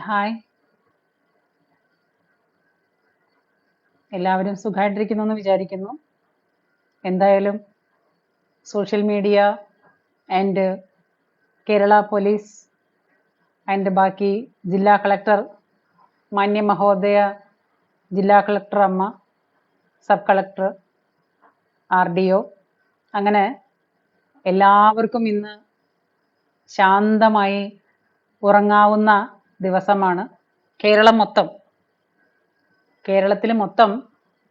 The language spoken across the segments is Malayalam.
ഹായ് എല്ലാവരും സുഖമായിട്ടിരിക്കുന്നു എന്ന് വിചാരിക്കുന്നു. എന്തായാലും social media and Kerala police and ബാക്കി ജില്ലാ കളക്ടർ മാന്യ മഹോദയ ജില്ലാ കളക്ടർ അമ്മ sub collector R D O അങ്ങനെ എല്ലാവർക്കും ഇന്ന് ശാന്തമായി ഉറങ്ങാവുന്ന ദിവസമാണ്. കേരളം മൊത്തം. കേരളത്തിൽ മൊത്തം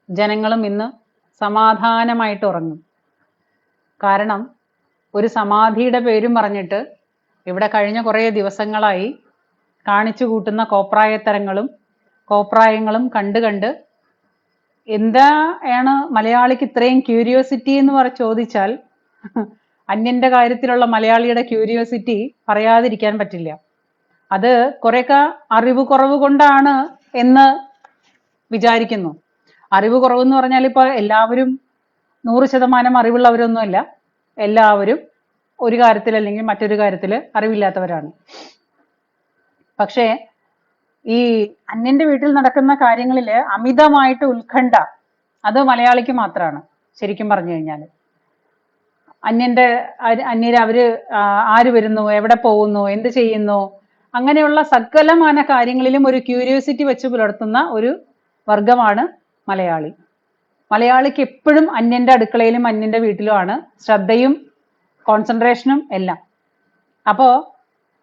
ജനങ്ങളും ഇന്ന് സമാധാനമായിട്ട് ഉറങ്ങും. കാരണം ഒരു സമാധിയുടെ പേരും പറഞ്ഞിട്ട് ഇവിടെ കഴിഞ്ഞ കുറേ ദിവസങ്ങളായി കാണിച്ചു കൂട്ടുന്ന കോപ്രായത്തരങ്ങളും കോപ്രായങ്ങളും കണ്ട് കണ്ട് എന്താണ് മലയാളിക്ക് ഇത്രയും ക്യൂരിയോസിറ്റി എന്ന് പറ ചോദിച്ചാൽ അന്യന്റെ കാര്യത്തിലുള്ള മലയാളിയുടെ ക്യൂരിയോസിറ്റി പറയാതിരിക്കാൻ പറ്റില്ല. അത് കുറെയൊക്കെ അറിവ് കുറവ് കൊണ്ടാണ് എന്ന് വിചാരിക്കുന്നു. അറിവ് കുറവെന്ന് പറഞ്ഞാൽ ഇപ്പൊ എല്ലാവരും നൂറ് ശതമാനം അറിവുള്ളവരൊന്നുമല്ല. എല്ലാവരും ഒരു കാര്യത്തിൽ അല്ലെങ്കിൽ മറ്റൊരു കാര്യത്തിൽ അറിവില്ലാത്തവരാണ്. പക്ഷേ ഈ അന്യന്റെ വീട്ടിൽ നടക്കുന്ന കാര്യങ്ങളിൽ അമിതമായിട്ട് ഉത്കണ്ഠ അത് മലയാളിക്ക് മാത്രമാണ് ശരിക്കും പറഞ്ഞു കഴിഞ്ഞാൽ അന്യന്റെ അന്യര് അവർ ആര് വരുന്നു എവിടെ പോകുന്നു എന്ത് ചെയ്യുന്നു അങ്ങനെയുള്ള സകലമാന കാര്യങ്ങളിലും ഒരു ക്യൂരിയോസിറ്റി വെച്ച് പുലർത്തുന്ന ഒരു വർഗമാണ് മലയാളി. മലയാളിക്ക് എപ്പോഴും അന്യന്റെ അടുക്കളയിലും അന്യന്റെ വീട്ടിലുമാണ് ശ്രദ്ധയും കോൺസെൻട്രേഷനും എല്ലാം. അപ്പോൾ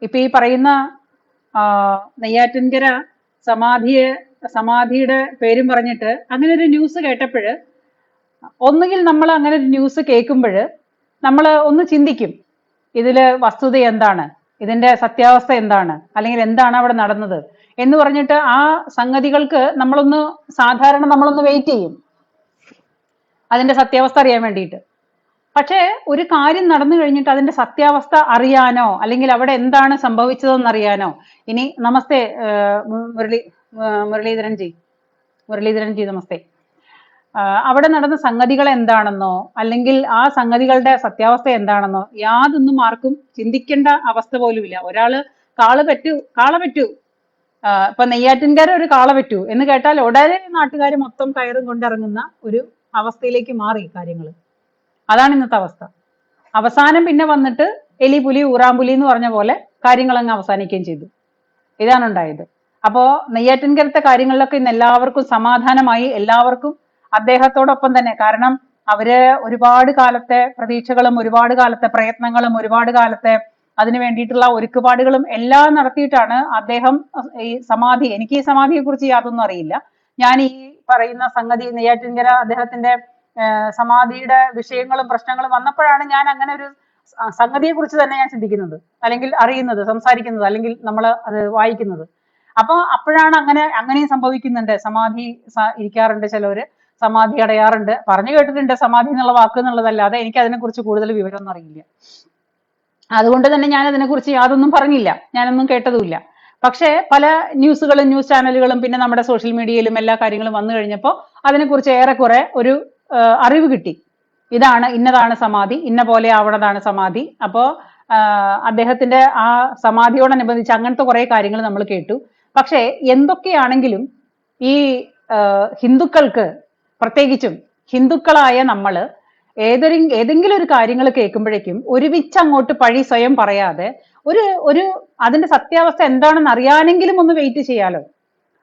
ഇപ്പൊ ഈ പറയുന്ന നെയ്യാറ്റിൻകര സമാധിയെ സമാധിയുടെ പേരും പറഞ്ഞിട്ട് അങ്ങനെ ഒരു ന്യൂസ് കേട്ടപ്പോൾ ഒന്നുകിൽ നമ്മൾ അങ്ങനെ ഒരു ന്യൂസ് കേൾക്കുമ്പോൾ നമ്മൾ ഒന്ന് ചിന്തിക്കും ഇതിൽ വസ്തുത എന്താണ്? ഇതിന്റെ സത്യാവസ്ഥ എന്താണ്? അല്ലെങ്കിൽ എന്താണ് അവിടെ നടന്നത്? എന്ന് പറഞ്ഞിട്ട് ആ സംഗതികൾക്ക് നമ്മളൊന്ന് സാധാരണ നമ്മളൊന്ന് വെയിറ്റ് ചെയ്യും. അതിന്റെ സത്യാവസ്ഥ അറിയാൻ വേണ്ടിയിട്ട്. പക്ഷേ ഒരു കാര്യം നടന്നു കഴിഞ്ഞിട്ട് അതിന്റെ സത്യാവസ്ഥ അറിയാനോ അല്ലെങ്കിൽ അവിടെ എന്താണ് സംഭവിച്ചതെന്ന് അറിയാനോ ഇനി നമസ്തേ മുരളി മുരളീധരൻ ജി മുരളീധരൻ ജി നമസ്തേ. അവിടെ നടന്ന സംഗതികൾ എന്താണെന്നോ അല്ലെങ്കിൽ ആ സംഗതികളുടെ സത്യാവസ്ഥ എന്താണെന്നോ യാതൊന്നും ആർക്കും ചിന്തിക്കേണ്ട അവസ്ഥ പോലുമില്ല. ഒരാൾ കാൾ പറ്റൂ കാള പറ്റൂ. ഇപ്പൊ നെയ്യാറ്റിൻകാരെ ഒരു കാള പറ്റൂ എന്ന് കേട്ടാൽ ഉടനെ നാട്ടുകാർ മൊത്തം കയറും കൊണ്ടിറങ്ങുന്ന ഒരു അവസ്ഥയിലേക്ക് മാറി കാര്യങ്ങൾ അതാണ് ഇന്നത്തെ അവസ്ഥ. അവസാനം പിന്നെ വന്നിട്ട് എലി പുലി ഊറാമ്പുലി എന്ന് പറഞ്ഞ പോലെ കാര്യങ്ങൾ അങ്ങ് അവസാനിക്കുകയും ചെയ്തു. ഇതാണ് ഉണ്ടായത്. അപ്പോ നെയ്യാറ്റിൻകരത്തെ കാര്യങ്ങളിലൊക്കെ ഇന്ന് എല്ലാവർക്കും സമാധാനമായി എല്ലാവർക്കും അദ്ദേഹത്തോടൊപ്പം തന്നെ. കാരണം അവർ ഒരുപാട് കാലത്തെ പ്രതീക്ഷകളും ഒരുപാട് കാലത്തെ പ്രയത്നങ്ങളും ഒരുപാട് കാലത്തെ അതിനു വേണ്ടിയിട്ടുള്ള ഒരുക്കുപാടുകളും എല്ലാം നടത്തിയിട്ടാണ് അദ്ദേഹം ഈ സമാധി എനിക്ക് ഈ സമാധിയെ കുറിച്ച് യാതൊന്നും അറിയില്ല. ഞാൻ ഈ പറയുന്ന സംഗതി നെയ്യാറ്റിൻകര അദ്ദേഹത്തിന്റെ സമാധിയുടെ വിഷയങ്ങളും പ്രശ്നങ്ങളും വന്നപ്പോഴാണ് ഞാൻ അങ്ങനെ ഒരു സംഗതിയെ കുറിച്ച് തന്നെ ഞാൻ ചിന്തിക്കുന്നത്. അല്ലെങ്കിൽ അറിയുന്നത് സംസാരിക്കുന്നത് അല്ലെങ്കിൽ നമ്മൾ അത് വായിക്കുന്നത്. അപ്പൊ അപ്പോഴാണ് അങ്ങനെ അങ്ങനെയും സംഭവിക്കുന്നുണ്ട്. സമാധി ഇരിക്കാറുണ്ട് ചിലവര്. സമാധി അടയാറുണ്ട്. പറഞ്ഞു കേട്ടിട്ടുണ്ട് സമാധി എന്നുള്ള വാക്ക് എന്നുള്ളതല്ലാതെ എനിക്ക് അതിനെക്കുറിച്ച് കൂടുതൽ വിവരമൊന്നും അറിയില്ല. അതുകൊണ്ട് തന്നെ ഞാൻ അതിനെക്കുറിച്ച് യാതൊന്നും പറഞ്ഞില്ല. ഞാനൊന്നും കേട്ടതുമില്ല. പക്ഷേ പല ന്യൂസുകളും ന്യൂസ് ചാനലുകളും പിന്നെ നമ്മുടെ സോഷ്യൽ മീഡിയയിലും എല്ലാ കാര്യങ്ങളും വന്നു കഴിഞ്ഞപ്പോൾ അതിനെക്കുറിച്ച് ഏറെക്കുറെ ഒരു അറിവ് കിട്ടി. ഇതാണ് ഇന്നതാണ് സമാധി ഇന്ന പോലെ ആവണതാണ് സമാധി. അപ്പോ അദ്ദേഹത്തിന്റെ ആ സമാധിയോടനുബന്ധിച്ച് അങ്ങനത്തെ കുറെ കാര്യങ്ങൾ നമ്മൾ കേട്ടു. പക്ഷേ എന്തൊക്കെയാണെങ്കിലും ഈ ഹിന്ദുക്കൾക്ക് പ്രത്യേകിച്ചും ഹിന്ദുക്കളായ നമ്മൾ ഏതൊരു ഏതെങ്കിലും ഒരു കാര്യങ്ങൾ കേൾക്കുമ്പോഴേക്കും ഒരുമിച്ച് അങ്ങോട്ട് പഴി സ്വയം പറയാതെ ഒരു ഒരു അതിന്റെ സത്യാവസ്ഥ എന്താണെന്ന് അറിയാനെങ്കിലും ഒന്ന് വെയിറ്റ് ചെയ്യാലോ.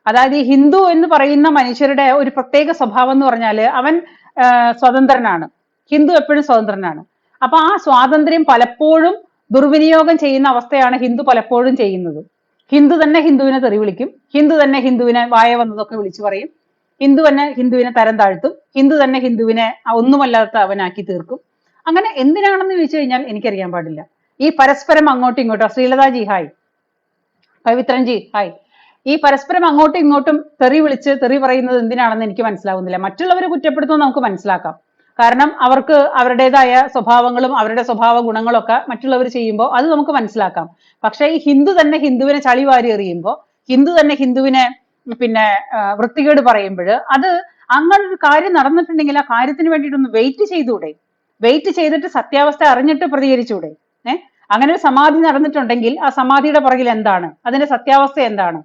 അതായത് ഈ ഹിന്ദു എന്ന് പറയുന്ന മനുഷ്യരുടെ ഒരു പ്രത്യേക സ്വഭാവം എന്ന് പറഞ്ഞാൽ അവൻ സ്വതന്ത്രനാണ്. ഹിന്ദു എപ്പോഴും സ്വതന്ത്രനാണ്. അപ്പൊ ആ സ്വാതന്ത്ര്യം പലപ്പോഴും ദുർവിനിയോഗം ചെയ്യുന്ന അവസ്ഥയാണ് ഹിന്ദു പലപ്പോഴും ചെയ്യുന്നത്. ഹിന്ദു തന്നെ ഹിന്ദുവിനെ തെറി വിളിക്കും. ഹിന്ദു തന്നെ ഹിന്ദുവിനെ വായ വന്നതൊക്കെ വിളിച്ചു പറയും. ഹിന്ദു തന്നെ ഹിന്ദുവിനെ തരം താഴ്ത്തും. ഹിന്ദു തന്നെ ഹിന്ദുവിനെ ഒന്നുമല്ലാത്ത അവനാക്കി തീർക്കും. അങ്ങനെ എന്തിനാണെന്ന് ചോദിച്ചു കഴിഞ്ഞാൽ എനിക്കറിയാൻ പാടില്ല. ഈ പരസ്പരം അങ്ങോട്ടും ഇങ്ങോട്ടും ശ്രീലതാജി ഹായ്. പവിത്രൻജി ഹായ്. ഈ പരസ്പരം അങ്ങോട്ടും ഇങ്ങോട്ടും തെറി വിളിച്ച് തെറി പറയുന്നത് എന്തിനാണെന്ന് എനിക്ക് മനസ്സിലാവുന്നില്ല. മറ്റുള്ളവരെ കുറ്റപ്പെടുത്തുന്നത് നമുക്ക് മനസ്സിലാക്കാം. കാരണം അവർക്ക് അവരുടേതായ സ്വഭാവങ്ങളും അവരുടെ സ്വഭാവ ഗുണങ്ങളൊക്കെ മറ്റുള്ളവർ ചെയ്യുമ്പോൾ അത് നമുക്ക് മനസ്സിലാക്കാം. പക്ഷേ ഈ ഹിന്ദു തന്നെ ഹിന്ദുവിനെ ചളി വാരി എറിയുമ്പോൾ ഹിന്ദു തന്നെ ഹിന്ദുവിനെ പിന്നെ വൃത്തികേട് പറയുമ്പോൾ അത് അങ്ങനെ ഒരു കാര്യം നടന്നിട്ടുണ്ടെങ്കിൽ ആ കാര്യത്തിന് വേണ്ടിയിട്ടൊന്ന് വെയിറ്റ് ചെയ്തൂടെ? വെയിറ്റ് ചെയ്തിട്ട് സത്യാവസ്ഥ അറിഞ്ഞിട്ട് പ്രതികരിച്ചൂടെ? ഏഹ് അങ്ങനെ ഒരു സമാധി നടന്നിട്ടുണ്ടെങ്കിൽ ആ സമാധിയുടെ പുറകിൽ എന്താണ്? അതിന്റെ സത്യാവസ്ഥ എന്താണ്?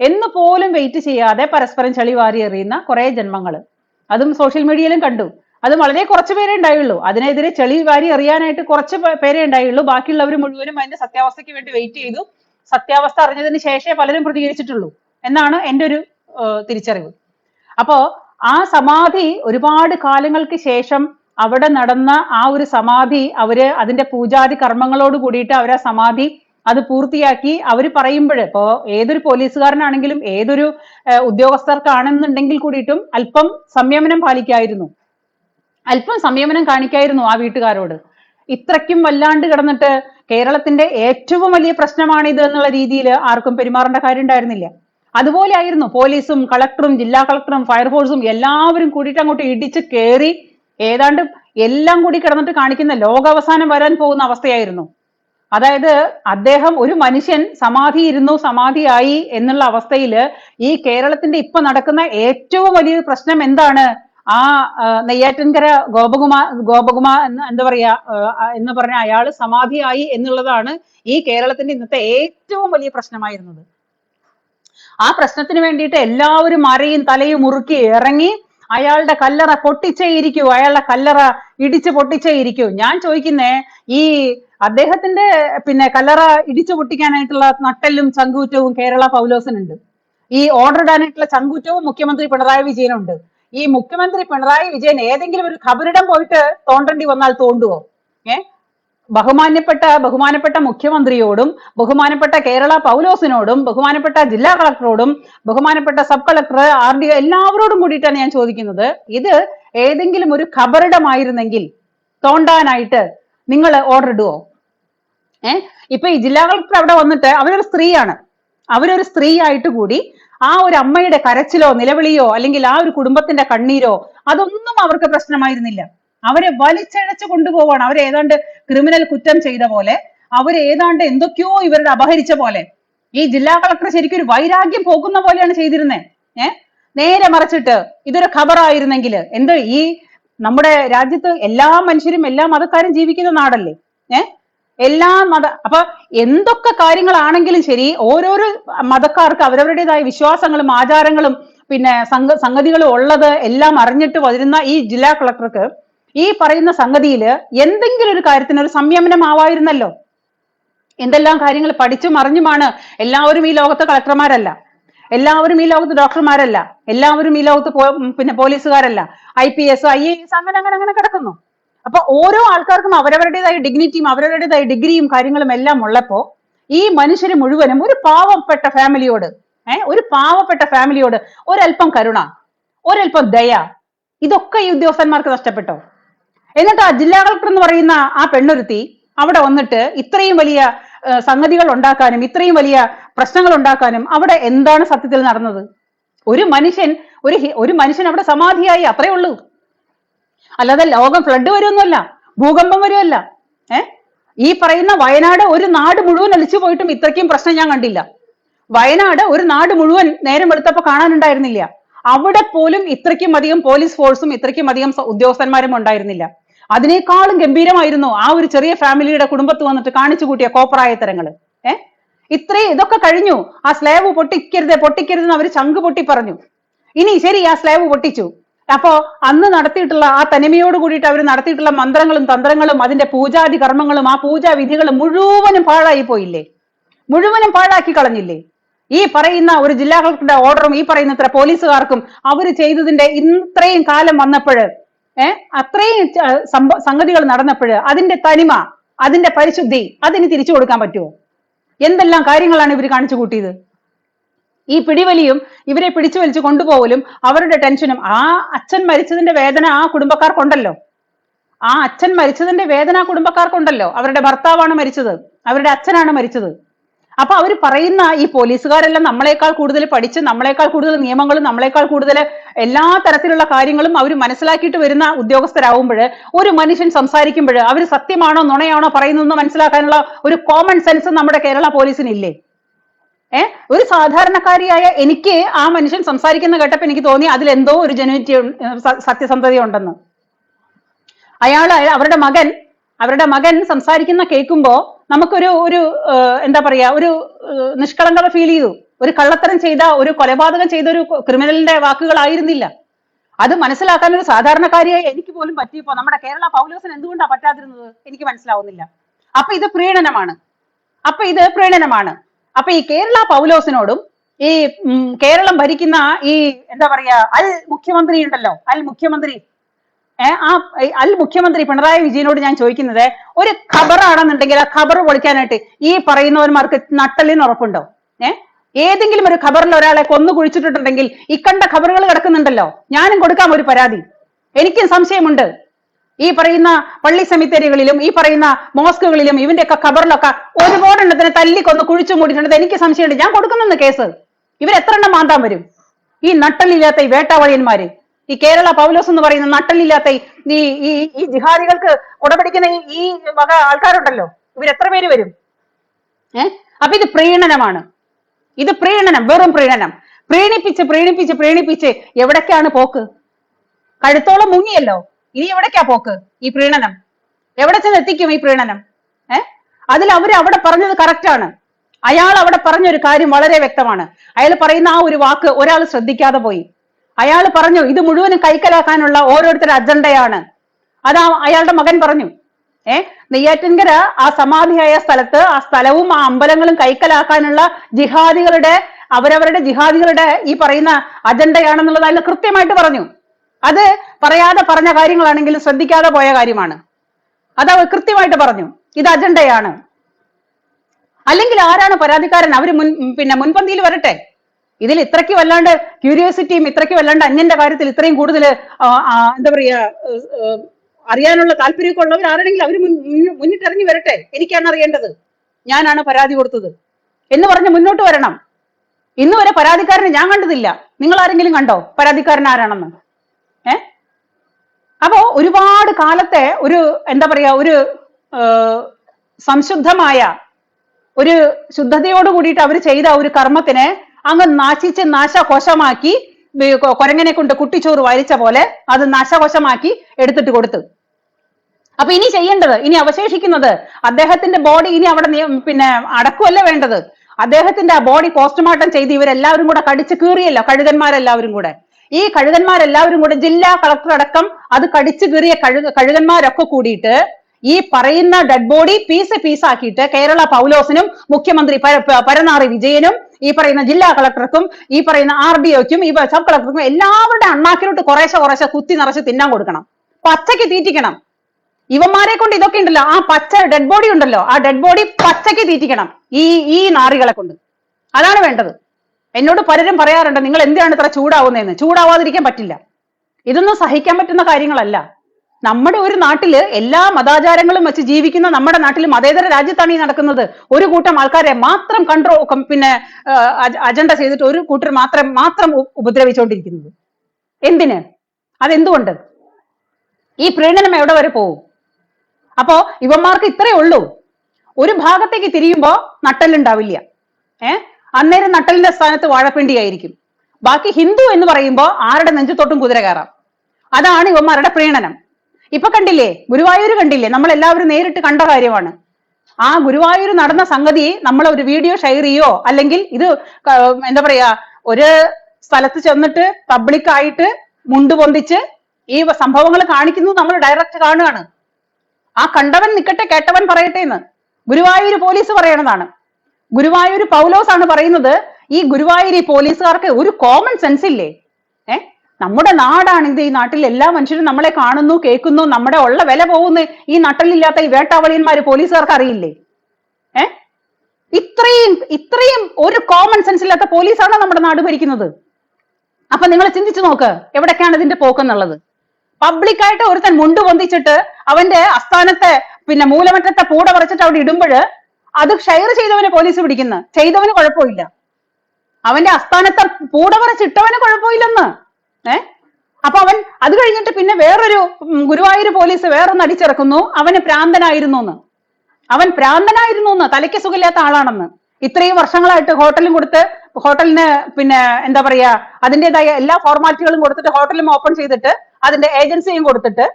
എന്ന് പോലും വെയിറ്റ് ചെയ്യാതെ പരസ്പരം ചളി വാരി എറിയുന്ന കുറെ ജന്മങ്ങൾ അതും സോഷ്യൽ മീഡിയയിലും കണ്ടു. അത് വളരെ കുറച്ച് പേരെ ഉണ്ടായുള്ളൂ. അതിനെതിരെ ചെളി വാരി എറിയാനായിട്ട് കുറച്ച് പേരെ ഉണ്ടായുള്ളൂ. ബാക്കിയുള്ളവർ മുഴുവനും അതിന്റെ സത്യാവസ്ഥയ്ക്ക് വേണ്ടി വെയിറ്റ് ചെയ്തു. സത്യാവസ്ഥ അറിഞ്ഞതിന് ശേഷമേ പലരും പ്രതികരിച്ചിട്ടുള്ളൂ. എന്നാണ് എന്റെ ഒരു തിരിച്ചറിവ്. അപ്പോ ആ സമാധി ഒരുപാട് കാലങ്ങൾക്ക് ശേഷം അവിടെ നടന്ന ആ ഒരു സമാധി അവർ അതിന്റെ പൂജാതി കർമ്മങ്ങളോട് കൂടിയിട്ട് അവർ ആ സമാധി അത് പൂർത്തിയാക്കി. അവർ പറയുമ്പോൾ ഇപ്പോ ഏതൊരു പോലീസുകാരനാണെങ്കിലും ഏതൊരു ഉദ്യോഗസ്ഥർക്കാണെന്നുണ്ടെങ്കിൽ കൂടിയിട്ടും അല്പം സംയമനം പാലിക്കായിരുന്നു. അല്പം സംയമനം കാണിക്കായിരുന്നു ആ വീട്ടുകാരോട്. ഇത്രയ്ക്കും വല്ലാണ്ട് കിടന്നിട്ട് കേരളത്തിന്റെ ഏറ്റവും വലിയ പ്രശ്നമാണിത് എന്നുള്ള രീതിയിൽ ആർക്കും പെരുമാറേണ്ട കാര്യം ഉണ്ടായിരുന്നില്ല അതുപോലെ ആയിരുന്നു പോലീസും കളക്ടറും ജില്ലാ കളക്ടറും ഫയർഫോഴ്സും എല്ലാവരും കൂടിയിട്ട് അങ്ങോട്ട് ഇടിച്ച് കയറി ഏതാണ്ട് എല്ലാം കൂടി കിടന്നിട്ട് കാണിക്കുന്ന ലോകാവസാനം വരാൻ പോകുന്ന അവസ്ഥയായിരുന്നു. അതായത് അദ്ദേഹം ഒരു മനുഷ്യൻ സമാധി ഇരുന്നു സമാധിയായി എന്നുള്ള അവസ്ഥയിൽ ഈ കേരളത്തിന്റെ ഇപ്പൊ നടക്കുന്ന ഏറ്റവും വലിയൊരു പ്രശ്നം എന്താണ്? ആ നെയ്യാറ്റിൻകര ഗോപകുമാർ ഗോപകുമാർ എന്ന് എന്താ പറയാ എന്ന് പറഞ്ഞ അയാൾ സമാധിയായി എന്നുള്ളതാണ് ഈ കേരളത്തിന്റെ ഇന്നത്തെ ഏറ്റവും വലിയ പ്രശ്നമായിരുന്നത്. ആ പ്രശ്നത്തിന് വേണ്ടിയിട്ട് എല്ലാവരും അരയും തലയും മുറുക്കി ഇറങ്ങി അയാളുടെ കല്ലറ പൊട്ടിച്ചേ ഇരിക്കൂ അയാളുടെ കല്ലറ ഇടിച്ചു പൊട്ടിച്ചേ ഇരിക്കൂ ഞാൻ ചോദിക്കുന്നേ ഈ അദ്ദേഹത്തിന്റെ പിന്നെ കല്ലറ ഇടിച്ചു പൊട്ടിക്കാനായിട്ടുള്ള നട്ടെല്ലും ചങ്കൂറ്റവും കേരള പൗലോസിനുണ്ട്. ഈ ഓർഡർ ഇടാനായിട്ടുള്ള ചങ്കൂറ്റവും മുഖ്യമന്ത്രി പിണറായി വിജയനുണ്ട്. ഈ മുഖ്യമന്ത്രി പിണറായി വിജയൻ ഏതെങ്കിലും ഒരു ഖബറിടം പോയിട്ട് തോണ്ടണ്ടി വന്നാൽ തോണ്ടുവോ? ഏ? ബഹുമാന്യപ്പെട്ട ബഹുമാനപ്പെട്ട മുഖ്യമന്ത്രിയോടും ബഹുമാനപ്പെട്ട കേരള പൗലോസിനോടും ബഹുമാനപ്പെട്ട ജില്ലാ കളക്ടറോടും ബഹുമാനപ്പെട്ട സബ് കളക്ടർ ആർ ഡി എല്ലാവരോടും കൂടിയിട്ടാണ് ഞാൻ ചോദിക്കുന്നത്. ഇത് ഏതെങ്കിലും ഒരു ഖബറിടമായിരുന്നെങ്കിൽ തോണ്ടാനായിട്ട് നിങ്ങൾ ഓർഡർ ഇടുവോ? ഏ? ഇപ്പൊ ഈ ജില്ലാ കളക്ടർ അവിടെ വന്നിട്ട് അവരൊരു സ്ത്രീയാണ്. അവരൊരു സ്ത്രീ ആയിട്ട് കൂടി ആ ഒരു അമ്മയുടെ കരച്ചിലോ നിലവിളിയോ അല്ലെങ്കിൽ ആ ഒരു കുടുംബത്തിന്റെ കണ്ണീരോ അതൊന്നും അവർക്ക് പ്രശ്നമായിരുന്നില്ല. അവരെ വലിച്ചഴച്ചു കൊണ്ടുപോവാണ് അവരെ ഏതാണ്ട് ക്രിമിനൽ കുറ്റം ചെയ്ത പോലെ അവരെ ഏതാണ്ട് എന്തൊക്കെയോ ഇവരുടെ അപഹരിച്ച പോലെ. ഈ ജില്ലാ കളക്ടർ ശരിക്കും ഒരു വൈരാഗ്യം പോകുന്ന പോലെയാണ് ചെയ്തിരുന്നത് ഏ? നേരെ മറിച്ചിട്ട് ഇതൊരു ഖബറായിരുന്നെങ്കിൽ എന്ത് ഈ നമ്മുടെ രാജ്യത്ത് എല്ലാ മനുഷ്യരും എല്ലാ മതക്കാരും ജീവിക്കുന്ന നാടല്ലേ? ഏ? എല്ലാ മത അപ്പൊ എന്തൊക്കെ കാര്യങ്ങളാണെങ്കിലും ശരി ഓരോരോ മതക്കാർക്ക് അവരവരുടേതായ വിശ്വാസങ്ങളും ആചാരങ്ങളും പിന്നെ സംഗ സംഗതികളും ഉള്ളത് എല്ലാം അറിഞ്ഞിട്ട് വരുന്ന ഈ ജില്ലാ കളക്ടർക്ക് ഈ പറയുന്ന സംഗതിയിൽ എന്തെങ്കിലും ഒരു കാര്യത്തിന് ഒരു സംയമനം സംയമനമാവായിരുന്നല്ലോ. എന്തെല്ലാം കാര്യങ്ങൾ പഠിച്ചും അറിഞ്ഞുമാണ് എല്ലാവരും ഈ ലോകത്ത് കളക്ടർമാരല്ല. എല്ലാവരും ഈ ലോകത്ത് ഡോക്ടർമാരല്ല. എല്ലാവരും ഈ ലോകത്ത് പിന്നെ പോലീസുകാരല്ല. I P S I A S അങ്ങനെ അങ്ങനെ അങ്ങനെ കിടക്കുന്നു. അപ്പൊ ഓരോ ആൾക്കാർക്കും അവരവരുടേതായ ഡിഗ്നിറ്റിയും അവരവരുടേതായ ഡിഗ്രിയും കാര്യങ്ങളും എല്ലാം ഉള്ളപ്പോ ഈ മനുഷ്യര് മുഴുവനും ഒരു പാവപ്പെട്ട ഫാമിലിയോട് ഏഹ് ഒരു പാവപ്പെട്ട ഫാമിലിയോട് ഒരൽപ്പം കരുണ ഒരൽപ്പം ദയ ഇതൊക്കെ ഈ ഉദ്യോഗസ്ഥന്മാർക്ക് നഷ്ടപ്പെട്ടോ? എന്നിട്ട് ആ ജില്ലാ കളക്ടർ എന്ന് പറയുന്ന ആ പെണ്ണൊരുത്തി അവിടെ വന്നിട്ട് ഇത്രയും വലിയ സംഗതികൾ ഉണ്ടാക്കാനും ഇത്രയും വലിയ പ്രശ്നങ്ങൾ ഉണ്ടാക്കാനും അവിടെ എന്താണ് സത്യത്തിൽ നടന്നത്? ഒരു മനുഷ്യൻ ഒരു ഒരു മനുഷ്യൻ അവിടെ സമാധിയായി അത്രേ ഉള്ളൂ. അല്ലാതെ ലോകം ഫ്ലഡ് വരുമൊന്നുമല്ല ഭൂകമ്പം വരുമല്ല. ഏ? ഈ പറയുന്ന വയനാട് ഒരു നാട് മുഴുവൻ അലിച്ചു പോയിട്ടും ഇത്രയ്ക്കും പ്രശ്നം ഞാൻ കണ്ടില്ല. വയനാട് ഒരു നാട് മുഴുവൻ നേരം വെളുത്തപ്പോ കാണാനുണ്ടായിരുന്നില്ല. അവിടെ പോലും ഇത്രയ്ക്കും അധികം പോലീസ് ഫോഴ്സും ഇത്രയ്ക്കും അധികം ഉദ്യോഗസ്ഥന്മാരും ഉണ്ടായിരുന്നില്ല. അതിനേക്കാളും ഗംഭീരമായിരുന്നു ആ ഒരു ചെറിയ ഫാമിലിയുടെ കുടുംബത്ത് വന്നിട്ട് കാണിച്ചു കൂട്ടിയ കോപ്രായത്തരങ്ങൾ ഏ? ഇത്രയും ഇതൊക്കെ കഴിഞ്ഞു. ആ സ്ലേവ് പൊട്ടിക്കരുത് പൊട്ടിക്കരുതെന്ന് അവർ ചങ്ക് പൊട്ടി പറഞ്ഞു. ഇനി ശരി ആ സ്ലേവ് പൊട്ടിച്ചു. അപ്പോ അന്ന് നടത്തിയിട്ടുള്ള ആ തനിമയോട് കൂടിയിട്ട് അവർ നടത്തിയിട്ടുള്ള മന്ത്രങ്ങളും തന്ത്രങ്ങളും അതിന്റെ പൂജാതി കർമ്മങ്ങളും ആ പൂജാ വിധികളും മുഴുവനും പാഴായി പോയില്ലേ? മുഴുവനും പാഴാക്കി കളഞ്ഞില്ലേ? ഈ പറയുന്ന ഒരു ജില്ലാ കളക്ടറുടെ ഓർഡറും ഈ പറയുന്ന ഇത്ര പോലീസുകാർക്കും അവർ ചെയ്തതിന്റെ ഇത്രയും കാലം വന്നപ്പോഴ് ഏഹ് അത്രയും സംഗതികൾ നടന്നപ്പോഴ് അതിന്റെ തനിമ അതിന്റെ പരിശുദ്ധി അതിന് തിരിച്ചു കൊടുക്കാൻ പറ്റുമോ? എന്തെല്ലാം കാര്യങ്ങളാണ് ഇവർ കാണിച്ചു കൂട്ടിയത്? ഈ പിടിവലിയും ഇവരെ പിടിച്ചു വലിച്ചു കൊണ്ടുപോകലും അവരുടെ ടെൻഷനും. ആ അച്ഛൻ മരിച്ചതിന്റെ വേദന ആ കുടുംബക്കാർക്കുണ്ടല്ലോ. ആ അച്ഛൻ മരിച്ചതിന്റെ വേദന ആ കുടുംബക്കാർക്കുണ്ടല്ലോ. അവരുടെ ഭർത്താവാണ് മരിച്ചത്. അവരുടെ അച്ഛനാണ് മരിച്ചത്. അപ്പൊ അവർ പറയുന്ന ഈ പോലീസുകാരെല്ലാം നമ്മളെക്കാൾ കൂടുതൽ പഠിച്ച് നമ്മളെക്കാൾ കൂടുതൽ നിയമങ്ങളും നമ്മളെക്കാൾ കൂടുതൽ എല്ലാ തരത്തിലുള്ള കാര്യങ്ങളും അവർ മനസ്സിലാക്കിയിട്ട് വരുന്ന ഉദ്യോഗസ്ഥരാകുമ്പോൾ ഒരു മനുഷ്യൻ സംസാരിക്കുമ്പോൾ അവർ സത്യമാണോ നുണയാണോ പറയുന്നതെന്ന് മനസ്സിലാക്കാനുള്ള ഒരു കോമൺ സെൻസ് നമ്മുടെ കേരള പോലീസിനില്ലേ? ഏ? ഒരു സാധാരണക്കാരിയായ എനിക്ക് ആ മനുഷ്യൻ സംസാരിക്കുന്ന കേട്ടപ്പോൾ എനിക്ക് തോന്നി അതിൽ എന്തോ ഒരു ജനുവിറ്റി സത്യസന്ധത ഉണ്ടെന്ന് അയാൾ അവരുടെ മകൻ അവരുടെ മകൻ സംസാരിക്കുന്ന കേൾക്കുമ്പോ നമുക്കൊരു ഒരു എന്താ പറയാ ഒരു നിഷ്കളങ്കത ഫീൽ ചെയ്തു. ഒരു കള്ളത്തരം ചെയ്ത ഒരു കൊലപാതകം ചെയ്ത ഒരു ക്രിമിനലിന്റെ വാക്കുകളായിരുന്നില്ല. അത് മനസ്സിലാക്കാൻ ഒരു സാധാരണക്കാരിയായി എനിക്ക് പോലും പറ്റിയപ്പോ നമ്മുടെ കേരള പൗലോസിന് എന്തുകൊണ്ടാണ് പറ്റാതിരുന്നത്? എനിക്ക് മനസ്സിലാവുന്നില്ല. അപ്പൊ ഇത് പ്രീണനമാണ്. അപ്പൊ ഇത് പ്രീണനമാണ്. അപ്പൊ ഈ കേരള പൗലോസിനോടും ഈ കേരളം ഭരിക്കുന്ന ഈ എന്താ പറയാ അൽ മുഖ്യമന്ത്രി ഉണ്ടല്ലോ അൽ മുഖ്യമന്ത്രി ആ അൽ മുഖ്യമന്ത്രി പിണറായി വിജയനോട് ഞാൻ ചോദിക്കുന്നത് ഒരു ഖബറാണെന്നുണ്ടെങ്കിൽ ആ ഖബർ പൊളിക്കാനായിട്ട് ഈ പറയുന്നവന്മാർക്ക് നട്ടലിന് ഉറപ്പുണ്ടോ? ഏ ഏതെങ്കിലും ഒരു ഖബറിൽ ഒരാളെ കൊന്നു കുഴിച്ചിട്ടുണ്ടെങ്കിൽ ഇക്കണ്ട ഖബറുകൾ കിടക്കുന്നുണ്ടല്ലോ. ഞാനും കൊടുക്കാം ഒരു പരാതി. എനിക്കും സംശയമുണ്ട്. ഈ പറയുന്ന പള്ളി സെമിത്തേരികളിലും ഈ പറയുന്ന മോസ്കുകളിലും ഇവന്റെയൊക്കെ ഖബറിലൊക്കെ ഒരുപാട് തല്ലി തല്ലിക്കൊന്ന് കുഴിച്ചു മൂടിയിട്ടുണ്ട് എനിക്ക് സംശയമുണ്ട്. ഞാൻ കൊടുക്കുന്നു കേസ്. ഇവരെത്ര എണ്ണം മാന്താൻ വരും? ഈ നട്ടലില്ലാത്ത ഈ വേട്ടാവളിയന്മാര്. ഈ കേരള പൗലോസ് എന്ന് പറയുന്ന നട്ടലില്ലാത്ത ഈ ഈ- ഈ ജിഹാദികൾക്ക് ഉടപിടിക്കുന്ന ഈ വക ആൾക്കാരുണ്ടല്ലോ. ഇവർ എത്ര പേര് വരും? ഏ? അപ്പൊ ഇത് പ്രീണനമാണ്. ഇത് പ്രീണനം വെറും പ്രീണനം. പ്രീണിപ്പിച്ച് പ്രീണിപ്പിച്ച് പ്രീണിപ്പിച്ച് എവിടേക്കാണ് പോക്ക്? കഴുത്തോളം മുങ്ങിയല്ലോ. ഇനി എവിടേക്കാ പോക്ക് ഈ പ്രീണനം? എവിടെ ചെന്ന് എത്തിക്കും ഈ പ്രീണനം? ഏ? അതിൽ അവർ അവിടെ പറഞ്ഞത് കറക്റ്റാണ് അയാൾ അവിടെ പറഞ്ഞ ഒരു കാര്യം വളരെ വ്യക്തമാണ്. അയാൾ പറയുന്ന ആ ഒരു വാക്ക് ഒരാൾ ശ്രദ്ധിക്കാതെ പോയി. അയാൾ പറഞ്ഞു ഇത് മുഴുവനും കൈക്കലാക്കാനുള്ള ഓരോരുത്തരുടെ അജണ്ടയാണ്. അതാ അയാളുടെ മകൻ പറഞ്ഞു ഏ നെയ്യാറ്റിൻകര ആ സമാധിയായ സ്ഥലത്ത് ആ സ്ഥലവും ആ അമ്പലങ്ങളും കൈക്കലാക്കാനുള്ള ജിഹാദികളുടെ അവരവരുടെ ജിഹാദികളുടെ ഈ പറയുന്ന അജണ്ടയാണെന്നുള്ളത് അതിൽ കൃത്യമായിട്ട് പറഞ്ഞു. അത് പറയാതെ പറഞ്ഞ കാര്യങ്ങളാണെങ്കിലും ശ്രദ്ധിക്കാതെ പോയ കാര്യമാണ്. അത് അവർ കൃത്യമായിട്ട് പറഞ്ഞു ഇത് അജണ്ടയാണ്. അല്ലെങ്കിൽ ആരാണ് പരാതിക്കാരൻ? അവർ മുൻ പിന്നെ മുൻപന്തിയിൽ വരട്ടെ. ഇതിൽ ഇത്രയ്ക്ക് വല്ലാണ്ട് ക്യൂരിയോസിറ്റിയും ഇത്രയ്ക്ക് വല്ലാണ്ട് അന്യന്റെ കാര്യത്തിൽ ഇത്രയും കൂടുതൽ എന്താ പറയാ ഏഹ്, ഏഹ്, അറിയാനുള്ള താല്പര്യമൊക്കെ ഉള്ളവർ ആരാണെങ്കിലും അവർ മുന്നിട്ടിറങ്ങി വരട്ടെ. എനിക്കാണ് അറിയേണ്ടത്. ഞാനാണ് പരാതി കൊടുത്തത്. എന്ന് പറഞ്ഞ് മുന്നോട്ട് വരണം. ഇന്ന് വരെ പരാതിക്കാരനെ ഞാൻ കണ്ടതില്ല. നിങ്ങൾ ആരെങ്കിലും കണ്ടോ? പരാതിക്കാരൻ ആരാണെന്ന്? ഏ? അപ്പോ ഒരുപാട് കാലത്തെ ഒരു എന്താ പറയാ ഒരു സംശുദ്ധമായ ഒരു ശുദ്ധതയോട് കൂടിയിട്ട് അവർ ചെയ്ത ഒരു കർമ്മത്തിനെ അങ്ങ് നാശിച്ച് നാശകോശമാക്കി കൊരങ്ങനെ കൊണ്ട് കുട്ടിച്ചോറ് വരിച്ച പോലെ അത് നാശകോശമാക്കി എടുത്തിട്ട് കൊടുത്തു. അപ്പൊ ഇനി ചെയ്യേണ്ടത് ഇനി അവശേഷിക്കുന്നത് അദ്ദേഹത്തിന്റെ ബോഡി ഇനി അവിടെ പിന്നെ അടക്കുമല്ല വേണ്ടത്. അദ്ദേഹത്തിന്റെ ആ ബോഡി പോസ്റ്റ്മോർട്ടം ചെയ്ത് ഇവരെല്ലാവരും കൂടെ കടിച്ചു കീറിയല്ലോ കഴുകന്മാരെല്ലാവരും കൂടെ. ഈ കഴുകന്മാരെല്ലാവരും കൂടെ ജില്ലാ കളക്ടർ അടക്കം അത് കടിച്ചു കീറിയ കഴുക കഴുകന്മാരൊക്കെ കൂടിയിട്ട് ഈ പറയുന്ന ഡെഡ് ബോഡി പീസ് ആക്കിയിട്ട് കേരള പൗലോസിനും മുഖ്യമന്ത്രി പര- പരനാറി വിജയനും ഈ പറയുന്ന ജില്ലാ കളക്ടർക്കും ഈ പറയുന്ന ആർ ഡി ഒക്കും ഈ സബ് കളക്ടർക്കും എല്ലാവരുടെ അണ്ണാക്കിലോട്ട് കുറേശ്ശെ കുറേശ്ശെ കുത്തി നിറച്ച് തിന്നാൻ കൊടുക്കണം. പച്ചയ്ക്ക് തീറ്റിക്കണം. ഇവന്മാരെ കൊണ്ട് ഇതൊക്കെ ഉണ്ടല്ലോ. ആ പച്ച ഡെഡ് ബോഡി ഉണ്ടല്ലോ. ആ ഡെഡ് ബോഡി പച്ചയ്ക്ക് തീറ്റിക്കണം. ഈ ഈ നാറികളെ കൊണ്ട്. അതാണ് വേണ്ടത്. എന്നോട് പലരും പറയാറുണ്ട് നിങ്ങൾ എന്തിനാണ് ഇത്ര ചൂടാവുന്നതെന്ന്? ചൂടാവാതിരിക്കാൻ പറ്റില്ല. ഇതൊന്നും സഹിക്കാൻ പറ്റുന്ന കാര്യങ്ങളല്ല. നമ്മുടെ ഒരു നാട്ടിൽ എല്ലാ മതാചാരങ്ങളും വെച്ച് ജീവിക്കുന്ന നമ്മുടെ നാട്ടിൽ മതേതര രാജ്യത്താണ് ഈ നടക്കുന്നത്. ഒരു കൂട്ടം ആൾക്കാരെ മാത്രം കൺട്രോ പിന്നെ അജണ്ട ചെയ്തിട്ട് ഒരു കൂട്ടർ മാത്രം മാത്രം ഉപദ്രവിച്ചുകൊണ്ടിരിക്കുന്നത് എന്തിന്? അതെന്തുകൊണ്ട്? ഈ പ്രീണനം എവിടെ വരെ പോകും അപ്പോ ഇവന്മാർക്ക് ഇത്രയേ ഉള്ളൂ. ഒരു ഭാഗത്തേക്ക് തിരിയുമ്പോ നട്ടലുണ്ടാവില്ല ഏ? അന്നേരം നട്ടലിന്റെ സ്ഥാനത്ത് വാഴപ്പിണ്ടിയായിരിക്കും ബാക്കി ഹിന്ദു എന്ന് പറയുമ്പോ ആരുടെ നെഞ്ചത്തോട്ടും കുതിര കയറാം. അതാണ് ഇവന്മാരുടെ പ്രീണനം. ഇപ്പൊ കണ്ടില്ലേ? ഗുരുവായൂർ കണ്ടില്ലേ? നമ്മൾ എല്ലാവരും നേരിട്ട് കണ്ട കാര്യമാണ്. ആ ഗുരുവായൂർ നടന്ന സംഗതി നമ്മൾ ഒരു വീഡിയോ ഷെയർ ചെയ്യോ? അല്ലെങ്കിൽ ഇത് എന്താ പറയാ ഒരു സ്ഥലത്ത് ചെന്നിട്ട് പബ്ലിക്കായിട്ട് മുണ്ട് പൊന്തിച്ച് ഈ സംഭവങ്ങൾ കാണിക്കുന്നത് നമ്മൾ ഡയറക്റ്റ് കാണുകയാണ്. ആ കണ്ടവൻ നിൽക്കട്ടെ കേട്ടവൻ പറയട്ടെ എന്ന്. ഗുരുവായൂർ പോലീസ് പറയണതാണ്. ഗുരുവായൂർ പൗലോസ് ആണ് പറയുന്നത് ഈ ഗുരുവായൂർ ഈ പോലീസുകാർക്ക് ഒരു കോമൺ സെൻസ് ഇല്ലേ? നമ്മുടെ നാടാണ് ഇത് ഈ നാട്ടിൽ എല്ലാ മനുഷ്യരും നമ്മളെ കാണുന്നു കേൾക്കുന്നു നമ്മുടെ ഉള്ള വില പോകുന്നു. ഈ നട്ടലില്ലാത്ത ഈ വേട്ടാവളിയന്മാര് പോലീസുകാർക്ക് അറിയില്ലേ? ഏ? ഇത്രയും ഇത്രയും ഒരു കോമൺ സെൻസ് ഇല്ലാത്ത പോലീസാണ് നമ്മുടെ നാട് ഭരിക്കുന്നത്? അപ്പൊ നിങ്ങൾ ചിന്തിച്ചു നോക്ക് എവിടേക്കാണ് ഇതിന്റെ പോക്കെന്നുള്ളത്? പബ്ലിക്കായിട്ട് ഒരുത്തൻ മുണ്ട് പൊന്തിച്ചിട്ട് അവന്റെ അസ്ഥാനത്തെ പിന്നെ മൂലമറ്റത്തെ പൂട പറിച്ചിട്ട് അവിടെ ഇടുമ്പോൾ അത് ഷെയർ ചെയ്തവനെ പോലീസ് പിടിക്കുന്നു. ചെയ്തവന് കുഴപ്പമില്ല. അവന്റെ അസ്ഥാനത്തെ പൂട പറിച്ചിട്ടവന് കുഴപ്പമില്ലെന്ന്. ഏ? അപ്പൊ അവൻ അത് കഴിഞ്ഞിട്ട് പിന്നെ വേറൊരു ഗുരുവായൂർ പോലീസ് വേറൊന്ന് അടിച്ചിറക്കുന്നു. അവന് പ്രാന്തനായിരുന്നു എന്ന് അവൻ പ്രാന്തനായിരുന്നു എന്ന് തലയ്ക്ക് സുഖമില്ലാത്ത ആളാണെന്ന്. ഇത്രയും വർഷങ്ങളായിട്ട് ഹോട്ടലും കൊടുത്ത് ഹോട്ടലിന് പിന്നെ എന്താ പറയാ അതിന്റെതായ എല്ലാ ഫോർമാലിറ്റികളും കൊടുത്തിട്ട് ഹോട്ടലും ഓപ്പൺ ചെയ്തിട്ട് അതിന്റെ ഏജൻസിയും കൊടുത്തിട്ട്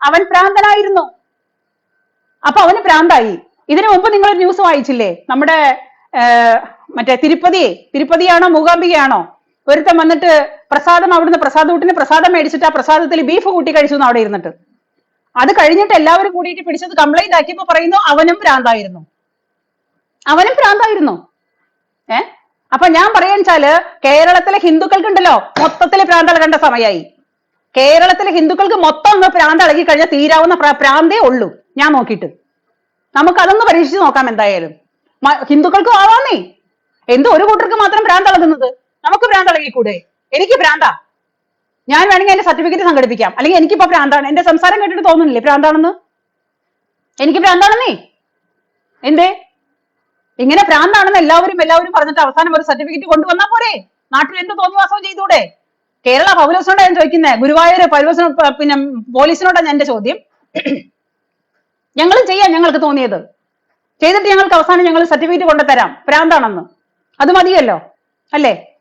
അവൻ പ്രാന്തനായിരുന്നു. അപ്പൊ അവന് പ്രാന്തായി. ഇതിനു മുമ്പ് നിങ്ങൾ ന്യൂസ് വായിച്ചില്ലേ? നമ്മുടെ മറ്റേ തിരുപ്പതി തിരുപ്പതിയാണോ മൂകാംബികയാണോ? ഒരുത്തൻ വന്നിട്ട് പ്രസാദം അവിടുന്ന് പ്രസാദ വീട്ടിന് പ്രസാദം മേടിച്ചിട്ട് ആ പ്രസാദത്തിൽ ബീഫ് കൂട്ടി കഴിച്ചു അവിടെ ഇരുന്നിട്ട്. അത് കഴിഞ്ഞിട്ട് എല്ലാവരും കൂടിയിട്ട് പിടിച്ചത് കംപ്ലൈന്റ് ആക്കിയപ്പോ പറയുന്നു അവനും ഭ്രാന്തായിരുന്നു. അവനും ഭ്രാന്തായിരുന്നു. ഏ? അപ്പൊ ഞാൻ പറയാൻ വെച്ചാൽ കേരളത്തിലെ ഹിന്ദുക്കൾക്കുണ്ടല്ലോ മൊത്തത്തിൽ ഭ്രാന്ത് അളകേണ്ട സമയമായി കേരളത്തിലെ ഹിന്ദുക്കൾക്ക് മൊത്തം അങ്ങ് ഭ്രാന്ത് അളകി കഴിഞ്ഞാൽ തീരാവുന്ന പ്രാന്തേ ഉള്ളൂ ഞാൻ നോക്കിയിട്ട്. നമുക്ക് അതൊന്ന് പരീക്ഷിച്ച് നോക്കാം എന്തായാലും. ഹിന്ദുക്കൾക്കും ആവാന്നേ എന്തോ ഒരു കൂട്ടർക്ക് മാത്രം ഭ്രാന്ത് ഇളകുന്നത് നമുക്ക് ഭ്രാന്ത് ഇളകിക്കൂടെ? എനിക്ക് ഭ്രാന്താ. ഞാൻ വേണമെങ്കിൽ എന്റെ സർട്ടിഫിക്കറ്റ് സംഘടിപ്പിക്കാം. അല്ലെങ്കിൽ എനിക്കിപ്പോ ഭ്രാന്താണ്. എന്റെ സംസാരം കേട്ടിട്ട് തോന്നുന്നില്ലേ? ഭ്രാന്താണെന്ന്? എനിക്ക് ഭ്രാന്താണെന്നേ? എന്തേ? ഇങ്ങനെ ഭ്രാന്താണെന്ന് എല്ലാവരും എല്ലാവരും പറഞ്ഞിട്ട് അവസാനം ഒരു സർട്ടിഫിക്കറ്റ് കൊണ്ടുവന്നാ പോരെ? നാട്ടിൽ എന്ത് തോന്നിവാസവും ചെയ്തൂടെ? കേരള പൗലോസിനോടാ ഞാൻ ചോദിക്കുന്നത് ഗുരുവായൂർ പൗലോസിനോ പിന്നെ പോലീസിനോടാ ഞാൻ എന്റെ ചോദ്യം. ഞങ്ങളും ചെയ്യാം ഞങ്ങൾക്ക് തോന്നിയത്. ചെയ്തിട്ട് ഞങ്ങൾക്ക് അവസാനം ഞങ്ങൾ സർട്ടിഫിക്കറ്റ് കൊണ്ടുതരാം. ഭ്രാന്താണെന്ന്. അത് മതിയല്ലോ? അല്ലേ?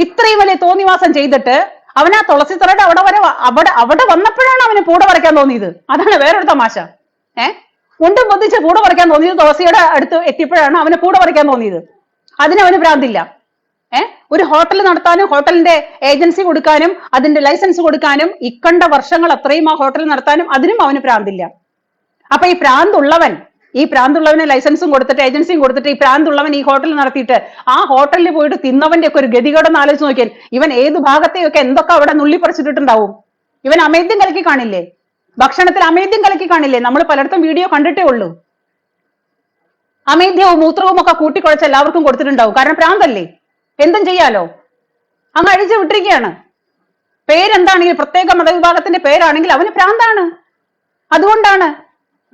ഇത്രയും വലിയ തോന്നിവാസം ചെയ്തിട്ട് അവൻ ആ തുളസിത്തറയുടെ അവിടെ വരെ അവിടെ അവിടെ വന്നപ്പോഴാണ് അവന് പൂട പറിക്കാൻ തോന്നിയത്. അതാണ് വേറൊരു തമാശ. ഏ? മുണ്ടും പൊതിച്ച് പൂട പറിക്കാൻ തോന്നിയത് തുളസിയുടെ അടുത്ത് എത്തിയപ്പോഴാണ് അവന് പൂട പറിക്കാൻ തോന്നിയത്. അതിനവന് ഭ്രാന്തില്ല. ഏ? ഒരു ഹോട്ടൽ നടത്താനും ഹോട്ടലിന്റെ ഏജൻസി കൊടുക്കാനും അതിന്റെ ലൈസൻസ് കൊടുക്കാനും ഇക്കണ്ട വർഷങ്ങൾ അത്രയും ആ ഹോട്ടൽ നടത്താനും അതിനും അവന് പ്രാന്തില്ല അപ്പൊ ഈ പ്രാന്തുള്ളവൻ ഈ പ്രാന്തുള്ളവനെ ലൈസൻസും കൊടുത്തിട്ട് ഏജൻസിയും കൊടുത്തിട്ട് ഈ പ്രാന്തുള്ളവൻ ഈ ഹോട്ടൽ നടത്തിയിട്ട് ആ ഹോട്ടലിൽ പോയിട്ട് തിന്നവന്റെ ഒക്കെ ഒരു ഗതികേടെന്ന് ആലോചിച്ച് നോക്കിയാൽ ഇവൻ ഏത് ഭാഗത്തെയൊക്കെ എന്തൊക്കെ അവിടെ നുള്ളിപ്പറിച്ചിട്ടുണ്ടാവും ഇവൻ അമേദ്യം കലക്കി കാണില്ലേ? ഭക്ഷണത്തിൽ അമേദ്യം കലക്കി കാണില്ലേ? നമ്മൾ പലയിടത്തും വീഡിയോ കണ്ടിട്ടേ ഉള്ളൂ. അമേദ്യവും മൂത്രവും ഒക്കെ കൂട്ടിക്കുഴച്ച് എല്ലാവർക്കും കൊടുത്തിട്ടുണ്ടാവും. കാരണം പ്രാന്തല്ലേ? എന്തും ചെയ്യാലോ? അങ്ങ് അഴിച്ചു വിട്ടിരിക്കുകയാണ്. പേരെന്താണെങ്കിൽ പ്രത്യേക മതവിഭാഗത്തിന്റെ പേരാണെങ്കിൽ അവന് പ്രാന്താണ്. അതുകൊണ്ടാണ്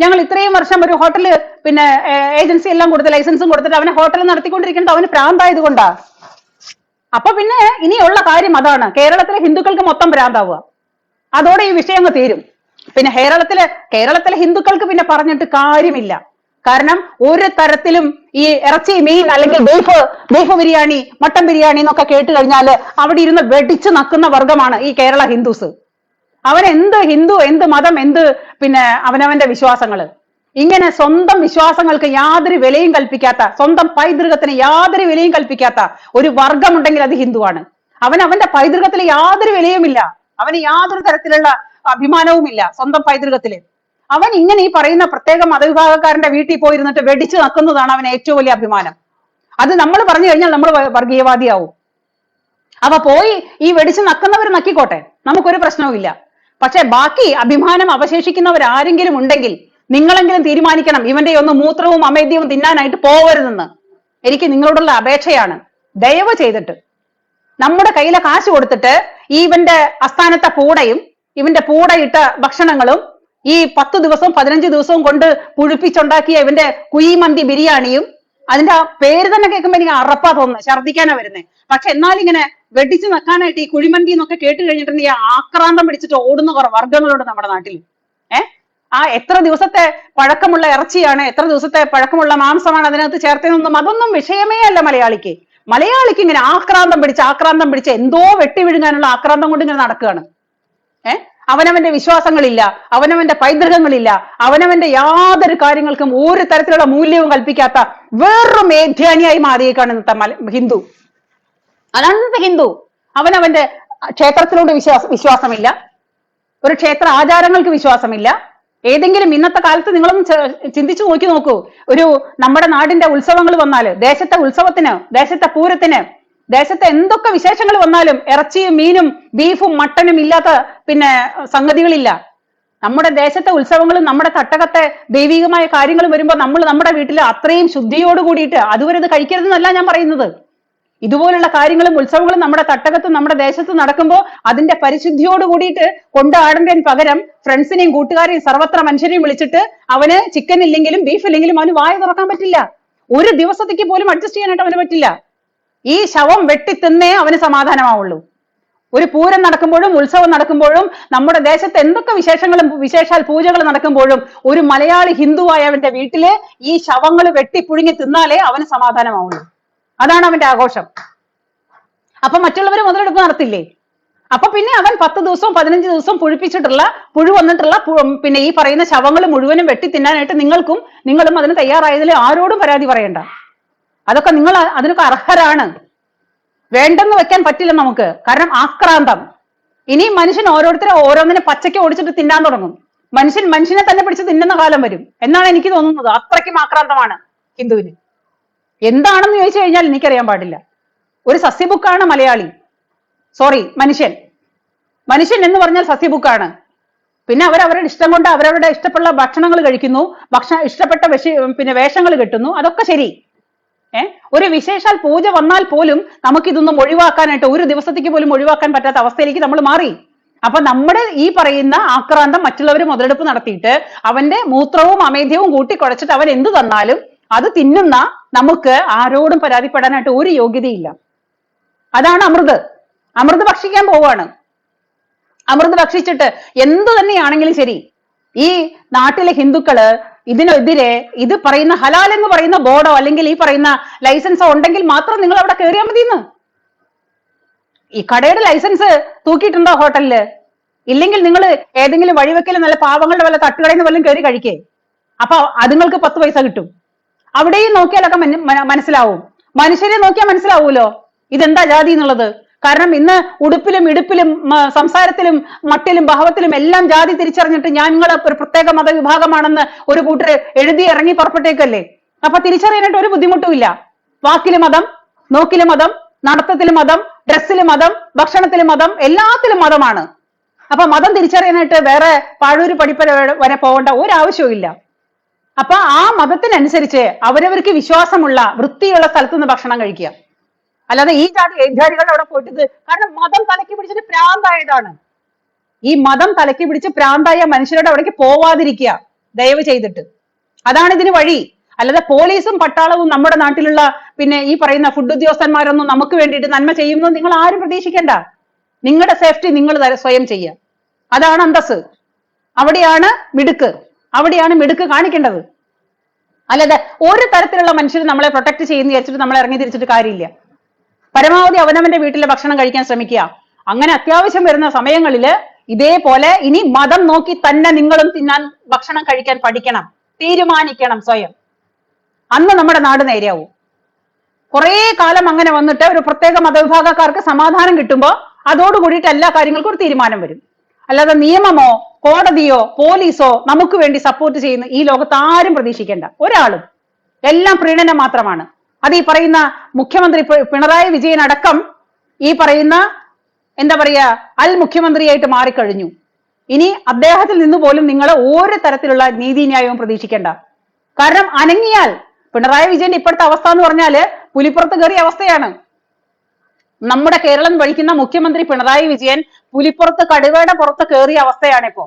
ഞങ്ങൾ ഇത്രയും വർഷം ഒരു ഹോട്ടൽ പിന്നെ ഏജൻസി എല്ലാം കൊടുത്ത് ലൈസൻസും കൊടുത്തിട്ട് അവനെ ഹോട്ടൽ നടത്തിക്കൊണ്ടിരിക്കുന്നത് അവന് പ്രാന്തായത് കൊണ്ടാ. അപ്പൊ പിന്നെ ഇനിയുള്ള കാര്യം അതാണ്. കേരളത്തിലെ ഹിന്ദുക്കൾക്ക് മൊത്തം പ്രാന്താവുക. അതോടെ ഈ വിഷയം അങ്ങ് തീരും. പിന്നെ കേരളത്തിലെ കേരളത്തിലെ ഹിന്ദുക്കൾക്ക് പിന്നെ പറഞ്ഞിട്ട് കാര്യമില്ല. കാരണം ഒരു തരത്തിലും ഈ ഇറച്ചി മീൻ അല്ലെങ്കിൽ beef beef biryani mutton biryani എന്നൊക്കെ കേട്ട് കഴിഞ്ഞാൽ അവിടെ ഇരുന്ന് വെടിച്ചു നക്കുന്ന വർഗമാണ് ഈ കേരള ഹിന്ദുസ്. അവൻ എന്ത് ഹിന്ദു എന്ത് മതം എന്ത് പിന്നെ അവനവന്റെ വിശ്വാസങ്ങൾ ഇങ്ങനെ സ്വന്തം വിശ്വാസങ്ങൾക്ക് യാതൊരു വിലയും കൽപ്പിക്കാത്ത സ്വന്തം പൈതൃകത്തിന് യാതൊരു വിലയും കൽപ്പിക്കാത്ത ഒരു വർഗമുണ്ടെങ്കിൽ അത് ഹിന്ദുവാണ്. അവൻ അവന്റെ പൈതൃകത്തിൽ യാതൊരു വിലയുമില്ല. അവന് യാതൊരു തരത്തിലുള്ള അഭിമാനവുമില്ല സ്വന്തം പൈതൃകത്തിൽ അവൻ ഇങ്ങനെ ഈ പറയുന്ന പ്രത്യേക മതവിഭാഗക്കാരന്റെ വീട്ടിൽ പോയിരുന്നിട്ട് വെടിച്ചു നക്കുന്നതാണ് അവന് ഏറ്റവും വലിയ അഭിമാനം. അത് നമ്മൾ പറഞ്ഞു കഴിഞ്ഞാൽ നമ്മൾ വർഗീയവാദിയാവും. അപ്പൊ പോയി ഈ വെടിച്ച് നക്കുന്നവർ നക്കിക്കോട്ടെ. നമുക്കൊരു പ്രശ്നവുമില്ല. പക്ഷെ ബാക്കി അഭിമാനം അവശേഷിക്കുന്നവർ ആരെങ്കിലും ഉണ്ടെങ്കിൽ നിങ്ങളെങ്കിലും തീരുമാനിക്കണം ഇവന്റെ ഒന്ന് മൂത്രവും അമേദ്യവും തിന്നാനായിട്ട് പോകരുതെന്ന് എനിക്ക് നിങ്ങളോടുള്ള അപേക്ഷയാണ്. ദയവ് ചെയ്തിട്ട് നമ്മുടെ കയ്യിലെ കാശ് കൊടുത്തിട്ട് ഈ ഇവന്റെ അസ്ഥാനത്തെ പൂടയും ഇവന്റെ പൂടയിട്ട ഭക്ഷണങ്ങളും ഈ പത്ത് ദിവസവും പതിനഞ്ച് ദിവസവും കൊണ്ട് പുഴുപ്പിച്ചുണ്ടാക്കിയ ഇവന്റെ കുഴിമന്തി ബിരിയാണിയും അതിന്റെ ആ പേര് തന്നെ കേൾക്കുമ്പോ എനിക്ക് അറപ്പാ തോന്നുന്നത് ഛർദിക്കാനാ വരുന്നത് പക്ഷെ എന്നാലിങ്ങനെ വെടിച്ചു നിൽക്കാനായിട്ട് ഈ കുഴിമന്തി എന്നൊക്കെ കേട്ട് കഴിഞ്ഞിട്ടുണ്ടെങ്കിൽ ആക്രാന്തം പിടിച്ചിട്ട് ഓടുന്ന കുറെ വർഗങ്ങളുണ്ട് നമ്മുടെ നാട്ടിൽ ഏ? ആ എത്ര ദിവസത്തെ പഴക്കമുള്ള ഇറച്ചിയാണ് എത്ര ദിവസത്തെ പഴക്കമുള്ള മാംസമാണ് അതിനകത്ത് ചേർത്തതെന്നൊന്നും അതൊന്നും വിഷയമേ അല്ല മലയാളിക്ക്. മലയാളിക്ക് ഇങ്ങനെ ആക്രാന്തം പിടിച്ച് ആക്രാന്തം പിടിച്ച് എന്തോ വെട്ടി വിഴുങ്ങാനുള്ള ആക്രാന്തം കൊണ്ട് ഇങ്ങനെ നടക്കുകയാണ്. ഏ? അവനവന്റെ വിശ്വാസങ്ങളില്ല അവനവന്റെ പൈതൃകങ്ങളില്ല അവനവന്റെ യാതൊരു കാര്യങ്ങൾക്കും ഒരു തരത്തിലുള്ള മൂല്യവും കൽപ്പിക്കാത്ത വേറൊരു മേധ്യാനിയായി മാറിയേക്കാണ് ഇന്നത്തെ മല- ഹിന്ദു. അതാണ് ഇന്നത്തെ ഹിന്ദു. അവനവന്റെ ക്ഷേത്രത്തിലോട് വിശ്വാസ വിശ്വാസമില്ല. ഒരു ക്ഷേത്ര ആചാരങ്ങൾക്ക് വിശ്വാസമില്ല. ഏതെങ്കിലും ഇന്നത്തെ കാലത്ത് നിങ്ങളൊന്ന് ചിന്തിച്ചു നോക്കി നോക്കൂ. ഒരു നമ്മുടെ നാടിന്റെ ഉത്സവങ്ങൾ വന്നാൽ ദേശത്തെ ഉത്സവത്തിന് ദേശത്തെ പൂരത്തിന് ദേശത്തെ എന്തൊക്കെ വിശേഷങ്ങൾ വന്നാലും ഇറച്ചിയും മീനും ബീഫും മട്ടനും ഇല്ലാത്ത പിന്നെ സംഗതികളില്ല. നമ്മുടെ ദേശത്തെ ഉത്സവങ്ങളും നമ്മുടെ തട്ടകത്തെ ദൈവികമായ കാര്യങ്ങളും വരുമ്പോൾ നമ്മൾ നമ്മുടെ വീട്ടിൽ അത്രയും ശുദ്ധിയോട് കൂടിയിട്ട് അതുവരെ ഇത് കഴിക്കരുതെന്നല്ല ഞാൻ പറയുന്നത്. ഇതുപോലുള്ള കാര്യങ്ങളും ഉത്സവങ്ങളും നമ്മുടെ തട്ടകത്തും നമ്മുടെ ദേശത്ത് നടക്കുമ്പോൾ അതിന്റെ പരിശുദ്ധിയോട് കൂടിയിട്ട് കൊണ്ടാടേണ്ടതിന് പകരം ഫ്രണ്ട്സിനെയും കൂട്ടുകാരെയും സർവത്ര മനുഷ്യരെയും വിളിച്ചിട്ട് അവന് ചിക്കൻ ഇല്ലെങ്കിലും ബീഫ് ഇല്ലെങ്കിലും അവന് വായ തുറക്കാൻ പറ്റില്ല. ഒരു ദിവസത്തേക്ക് പോലും അഡ്ജസ്റ്റ് ചെയ്യാനായിട്ട് അവന് പറ്റില്ല. ഈ ശവം വെട്ടി തിന്നേ അവന് സമാധാനമാവുള്ളൂ. ഒരു പൂരം നടക്കുമ്പോഴും ഉത്സവം നടക്കുമ്പോഴും നമ്മുടെ ദേശത്ത് എന്തൊക്കെ വിശേഷങ്ങളും വിശേഷാൽ പൂജകൾ നടക്കുമ്പോഴും ഒരു മലയാളി ഹിന്ദുവായ അവന്റെ വീട്ടിൽ ഈ ശവങ്ങൾ വെട്ടി പുഴുങ്ങി തിന്നാലേ അവന് സമാധാനമാവുള്ളൂ. അതാണ് അവന്റെ ആഘോഷം. അപ്പൊ മറ്റുള്ളവർ മുതലെടുപ്പ് നടത്തില്ലേ? അപ്പൊ പിന്നെ അവൻ പത്ത് ദിവസവും പതിനഞ്ച് ദിവസവും പുഴിപ്പിച്ചിട്ടുള്ള പുഴു വന്നിട്ടുള്ള പിന്നെ ഈ പറയുന്ന ശവങ്ങൾ മുഴുവനും വെട്ടി തിന്നാനായിട്ട് നിങ്ങൾക്കും നിങ്ങളും അതിന് തയ്യാറായതിൽ ആരോടും പരാതി പറയണ്ട. അതൊക്കെ നിങ്ങൾ അതിനൊക്കെ അർഹരാണ്. വേണ്ടെന്ന് വെക്കാൻ പറ്റില്ല നമുക്ക്. കാരണം ആക്രാന്തം. ഇനി മനുഷ്യൻ ഓരോരുത്തരെ ഓരോന്നിനെ പച്ചയ്ക്ക് ഓടിച്ചിട്ട് തിന്നാൻ തുടങ്ങും. മനുഷ്യൻ മനുഷ്യനെ തന്നെ പിടിച്ച് തിന്നുന്ന കാലം വരും. എന്നാണ് എനിക്ക് തോന്നുന്നത്. അത്രയ്ക്കും ആക്രാന്തമാണ് ഹിന്ദുവിന്. എന്താണെന്ന് ചോദിച്ചു കഴിഞ്ഞാൽ എനിക്കറിയാൻ പാടില്ല. ഒരു സസ്യബുക്കാണ് മലയാളി. സോറി മനുഷ്യൻ. മനുഷ്യൻ എന്ന് പറഞ്ഞാൽ സസ്യബുക്കാണ്. പിന്നെ അവർ അവരുടെ ഇഷ്ടം കൊണ്ട് അവരവരുടെ ഇഷ്ടപ്പെട്ട ഭക്ഷണങ്ങൾ കഴിക്കുന്നു. ഭക്ഷണ ഇഷ്ടപ്പെട്ട പിന്നെ വേഷങ്ങൾ കെട്ടുന്നു. അതൊക്കെ ശരി. ഏ? ഒരു വിശേഷാൽ പൂജ വന്നാൽ പോലും നമുക്കിതൊന്നും ഒഴിവാക്കാനായിട്ട് ഒരു ദിവസത്തേക്ക് പോലും ഒഴിവാക്കാൻ പറ്റാത്ത അവസ്ഥയിലേക്ക് നമ്മൾ മാറി. അപ്പൊ നമ്മുടെ ഈ പറയുന്ന ആക്രാന്തം മറ്റുള്ളവർ മുതലെടുപ്പ് നടത്തിയിട്ട് അവന്റെ മൂത്രവും അമേധ്യവും കൂട്ടിക്കുഴച്ചിട്ട് അവൻ എന്ത് തന്നാലും അത് തിന്നുന്ന നമുക്ക് ആരോടും പരാതിപ്പെടാനായിട്ട് ഒരു യോഗ്യതയില്ല. അതാണ് അമൃത്. അമൃത് ഭക്ഷിക്കാൻ പോവാണ് അമൃത് ഭക്ഷിച്ചിട്ട് എന്തു തന്നെയാണെങ്കിലും ശരി ഈ നാട്ടിലെ ഹിന്ദുക്കൾ ഇതിനെതിരെ ഇത് പറയുന്ന ഹലാൽ എന്ന് പറയുന്ന ബോർഡോ അല്ലെങ്കിൽ ഈ പറയുന്ന ലൈസൻസോ ഉണ്ടെങ്കിൽ മാത്രം നിങ്ങൾ അവിടെ കയറിയാൽ മതിയെന്ന്. ഈ കടയുടെ ലൈസൻസ് തൂക്കിയിട്ടുണ്ടോ ഹോട്ടലിൽ? ഇല്ലെങ്കിൽ നിങ്ങൾ ഏതെങ്കിലും വഴിവെക്കൽ നല്ല പാവങ്ങളുടെ വല്ല തട്ടുകടയിൽ നിന്ന് വല്ലതും കയറി കഴിക്കേ? അപ്പൊ അതുങ്ങൾക്ക് പത്ത് പൈസ കിട്ടും. അവിടെയും നോക്കിയാലൊക്കെ മന- മന- മനസ്സിലാവും. മനുഷ്യരെ നോക്കിയാൽ മനസ്സിലാവൂലോ? ഇതെന്താ ജാതി എന്നുള്ളത്? കാരണം ഇന്ന് ഉടുപ്പിലും ഇടുപ്പിലും സംസാരത്തിലും മട്ടിലും ഭാവത്തിലും എല്ലാം ജാതി തിരിച്ചറിഞ്ഞിട്ട് ഞാൻ നിങ്ങൾ ഒരു പ്രത്യേക മതവിഭാഗമാണെന്ന് ഒരു കൂട്ടർ എഴുതി ഇറങ്ങി പുറപ്പെട്ടേക്കല്ലേ? അപ്പൊ തിരിച്ചറിയാനായിട്ട് ഒരു ബുദ്ധിമുട്ടും ഇല്ല. വാക്കിൽ മതം നോക്കിൽ മതം നടത്തത്തിലും മതം ഡ്രസ്സിൽ മതം ഭക്ഷണത്തിലും മതം എല്ലാത്തിലും മതമാണ്. അപ്പൊ മതം തിരിച്ചറിയാനായിട്ട് വേറെ പാഴൂര് പഠിപ്പര വരെ പോകേണ്ട ഒരാവശ്യവും ഇല്ല. അപ്പൊ ആ മതത്തിനനുസരിച്ച് അവരവർക്ക് വിശ്വാസമുള്ള വൃത്തിയുള്ള സ്ഥലത്തുനിന്ന് ഭക്ഷണം കഴിക്കുക. അല്ലാതെ ഈ ജാതി ഈ ജാതികളുടെ അവിടെ പോയിട്ട് കാരണം മതം തലക്കി പിടിച്ചിട്ട് പ്രാന്തായതാണ്. ഈ മതം തലക്കി പിടിച്ച് പ്രാന്തായ മനുഷ്യരുടെ അവിടേക്ക് പോവാതിരിക്കുക ദയവ് ചെയ്തിട്ട്. അതാണ് ഇതിന് വഴി. അല്ലാതെ പോലീസും പട്ടാളവും നമ്മുടെ നാട്ടിലുള്ള പിന്നെ ഈ പറയുന്ന ഫുഡ് ഉദ്യോഗസ്ഥന്മാരൊന്നും നമുക്ക് വേണ്ടിയിട്ട് നന്മ ചെയ്യുമെന്ന് നിങ്ങൾ ആരും പ്രതീക്ഷിക്കേണ്ട. നിങ്ങളുടെ സേഫ്റ്റി നിങ്ങൾ സ്വയം ചെയ്യുക. അതാണ് അന്തസ് അവിടെയാണ് മിടുക്ക്. അവിടെയാണ് മിടുക്ക് കാണിക്കേണ്ടത്. അല്ലാതെ ഒരു തരത്തിലുള്ള മനുഷ്യർ നമ്മളെ പ്രൊട്ടക്ട് ചെയ്യുന്ന വിചാരിച്ചിട്ട് നമ്മൾ ഇറങ്ങി തിരിച്ചിട്ട് കാര്യമില്ല. പരമാവധി അവനവന്റെ വീട്ടിലെ ഭക്ഷണം കഴിക്കാൻ ശ്രമിക്കുക. അങ്ങനെ അത്യാവശ്യം വരുന്ന സമയങ്ങളിൽ ഇതേപോലെ ഇനി മതം നോക്കി തന്നെ നിങ്ങളും തിന്നാൻ ഭക്ഷണം കഴിക്കാൻ പഠിക്കണം. തീരുമാനിക്കണം സ്വയം. അന്ന് നമ്മുടെ നാട് നേരെയാവും. കുറെ കാലം അങ്ങനെ വന്നിട്ട് ഒരു പ്രത്യേക മതവിഭാഗക്കാർക്ക് സമാധാനം കിട്ടുമ്പോൾ അതോട് കൂടിയിട്ട് എല്ലാ കാര്യങ്ങൾക്കും ഒരു തീരുമാനം വരും. അല്ലാതെ നിയമമോ കോടതിയോ പോലീസോ നമുക്ക് വേണ്ടി സപ്പോർട്ട് ചെയ്യുന്ന ഈ ലോകത്ത് ആരും പ്രതീക്ഷിക്കേണ്ട. ഒരാളും. എല്ലാം പ്രീണനം മാത്രമാണ്. അത് ഈ പറയുന്ന മുഖ്യമന്ത്രി പിണറായി വിജയൻ അടക്കം ഈ പറയുന്ന എന്താ പറയുക അൽ മുഖ്യമന്ത്രിയായിട്ട് മാറിക്കഴിഞ്ഞു. ഇനി അദ്ദേഹത്തിൽ നിന്ന് പോലും നിങ്ങൾ ഒരു തരത്തിലുള്ള നീതിന്യായവും പ്രതീക്ഷിക്കേണ്ട. കാരണം അനങ്ങിയാൽ പിണറായി വിജയന്റെ ഇപ്പോഴത്തെ അവസ്ഥ എന്ന് പറഞ്ഞാൽ പുലിപ്പുറത്ത് കയറിയ അവസ്ഥയാണ്. നമ്മുടെ കേരളം ഭരിക്കുന്ന മുഖ്യമന്ത്രി പിണറായി വിജയൻ പുലിപ്പുറത്ത് കടുവയുടെ പുറത്ത് കയറിയ അവസ്ഥയാണ് ഇപ്പോ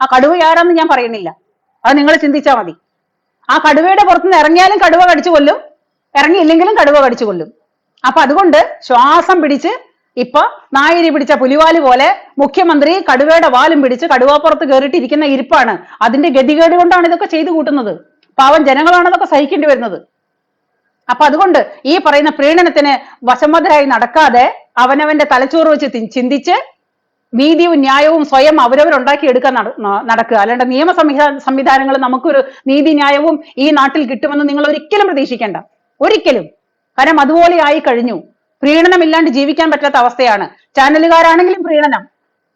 ആ കടുവ ആരാന്ന് ഞാൻ പറയുന്നില്ല അത് നിങ്ങൾ ചിന്തിച്ചാൽ മതി. ആ കടുവയുടെ പുറത്തുനിന്ന് ഇറങ്ങിയാലും കടുവ കടിച്ചു കൊല്ലും. ഇറങ്ങിയില്ലെങ്കിലും കടുവ കടിച്ചു കൊല്ലും. അപ്പൊ അതുകൊണ്ട് ശ്വാസം പിടിച്ച് ഇപ്പൊ നായിരി പിടിച്ച പുലിവാൽ പോലെ മുഖ്യമന്ത്രി കടുവയുടെ വാലും പിടിച്ച് കടുവാപ്പുറത്ത് കയറിയിട്ട് ഇരിക്കുന്ന ഇരിപ്പാണ്. അതിന്റെ ഗതികേട് കൊണ്ടാണ് ഇതൊക്കെ ചെയ്തു കൂട്ടുന്നത്. പാവം ജനങ്ങളാണ് ഇതൊക്കെ സഹിക്കേണ്ടി വരുന്നത്. അപ്പൊ അതുകൊണ്ട് ഈ പറയുന്ന പ്രീണനത്തിന് വശംവദരായി നടക്കാതെ അവനവന്റെ തലച്ചോറ് വെച്ച് ചിന്തിച്ച് നീതിയും ന്യായവും സ്വയം അവരവരുണ്ടാക്കി എടുക്കാൻ നട- നടക്കുക. അല്ലാണ്ട് നിയമ സംവിധാ സംവിധാനങ്ങൾ നമുക്കൊരു നീതി ന്യായവും ഈ നാട്ടിൽ കിട്ടുമെന്ന് നിങ്ങൾ ഒരിക്കലും പ്രതീക്ഷിക്കേണ്ട. ഒരിക്കലും. കാരണം അതുപോലെ ആയി കഴിഞ്ഞു. പ്രീണനം ഇല്ലാണ്ട് ജീവിക്കാൻ പറ്റാത്ത അവസ്ഥയാണ്. ചാനലുകാരാണെങ്കിലും പ്രീണനം.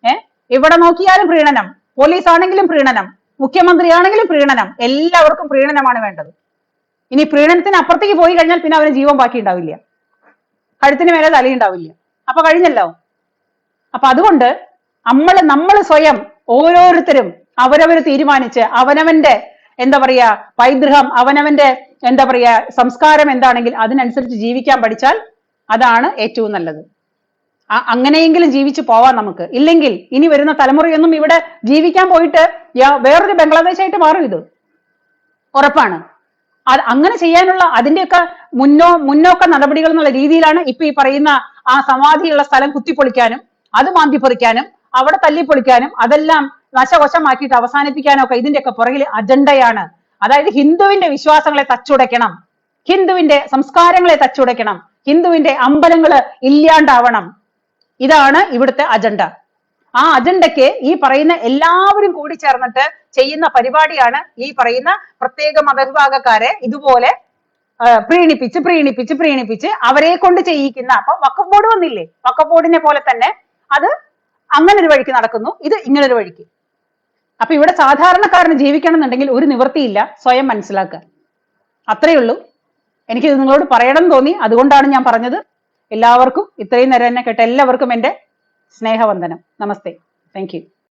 ഏ? എവിടെ നോക്കിയാലും പ്രീണനം. പോലീസ് ആണെങ്കിലും പ്രീണനം. മുഖ്യമന്ത്രി ആണെങ്കിലും പ്രീണനം. എല്ലാവർക്കും പ്രീണനമാണ് വേണ്ടത്. ഇനി പ്രീണനത്തിന് അപ്പുറത്തേക്ക് പോയി കഴിഞ്ഞാൽ പിന്നെ അവന് ജീവൻ ബാക്കി ഉണ്ടാവില്ല. കഴുത്തിന് മേലെ തലയുണ്ടാവില്ല അപ്പൊ കഴിഞ്ഞല്ലോ? അപ്പൊ അതുകൊണ്ട് നമ്മൾ നമ്മൾ സ്വയം ഓരോരുത്തരും അവരവർ തീരുമാനിച്ച് അവനവന്റെ എന്താ പറയാ പൈതൃകം അവനവന്റെ എന്താ പറയാ സംസ്കാരം എന്താണെങ്കിൽ അതിനനുസരിച്ച് ജീവിക്കാൻ പഠിച്ചാൽ അതാണ് ഏറ്റവും നല്ലത്. അങ്ങനെയെങ്കിലും ജീവിച്ചു പോവാം നമുക്ക്. ഇല്ലെങ്കിൽ ഇനി വരുന്ന തലമുറയൊന്നും ഇവിടെ ജീവിക്കാൻ പോയിട്ട് വേറൊരു ബംഗ്ലാദേശായിട്ട് മാറും ഇത്. ഉറപ്പാണ്. അത് അങ്ങനെ ചെയ്യാനുള്ള അതിന്റെയൊക്കെ മുന്നോ മുന്നോക്ക നടപടികൾ എന്നുള്ള രീതിയിലാണ് ഇപ്പൊ ഈ പറയുന്ന ആ സമാധിയുള്ള സ്ഥലം കുത്തിപ്പൊളിക്കാനും അത് മാന്തിപ്പൊറിക്കാനും അവിടെ തല്ലിപ്പൊളിക്കാനും അതെല്ലാം നശവശമാക്കിയിട്ട് അവസാനിപ്പിക്കാനും ഒക്കെ ഇതിന്റെയൊക്കെ പുറകിൽ അജണ്ടയാണ്. അതായത് ഹിന്ദുവിന്റെ വിശ്വാസങ്ങളെ തച്ചുടയ്ക്കണം. ഹിന്ദുവിന്റെ സംസ്കാരങ്ങളെ തച്ചുടയ്ക്കണം. ഹിന്ദുവിന്റെ അമ്പലങ്ങൾ ഇല്ലാണ്ടാവണം. ഇതാണ് ഇവിടുത്തെ അജണ്ട. ആ അജണ്ടയ്ക്ക് ഈ പറയുന്ന എല്ലാവരും കൂടി ചേർന്നിട്ട് ചെയ്യുന്ന പരിപാടിയാണ് ഈ പറയുന്ന പ്രത്യേക മതവിഭാഗക്കാരെ ഇതുപോലെ പ്രീണിപ്പിച്ച് പ്രീണിപ്പിച്ച് പ്രീണിപ്പിച്ച് അവരെ കൊണ്ട് ചെയ്യിക്കുന്ന അപ്പൊ വക്കഫ് ബോർഡ് വന്നില്ലേ? വക്കഫ് ബോർഡിനെ പോലെ തന്നെ അത് അങ്ങനെ ഒരു വഴിക്ക് നടക്കുന്നു. ഇത് ഇങ്ങനെ ഒരു വഴിക്ക്. അപ്പൊ ഇവിടെ സാധാരണക്കാരന് ജീവിക്കണം എന്നുണ്ടെങ്കിൽ ഒരു നിവൃത്തിയില്ല. സ്വയം മനസ്സിലാക്കുക. അത്രയേ ഉള്ളൂ. എനിക്ക് നിങ്ങളോട് പറയണം തോന്നി. അതുകൊണ്ടാണ് ഞാൻ പറഞ്ഞത്. എല്ലാവർക്കും ഇത്രയും നേരം എന്നെ കേട്ട എല്ലാവർക്കും എന്റെ സ്നേഹവന്ദനം. നമസ്തേ. താങ്ക്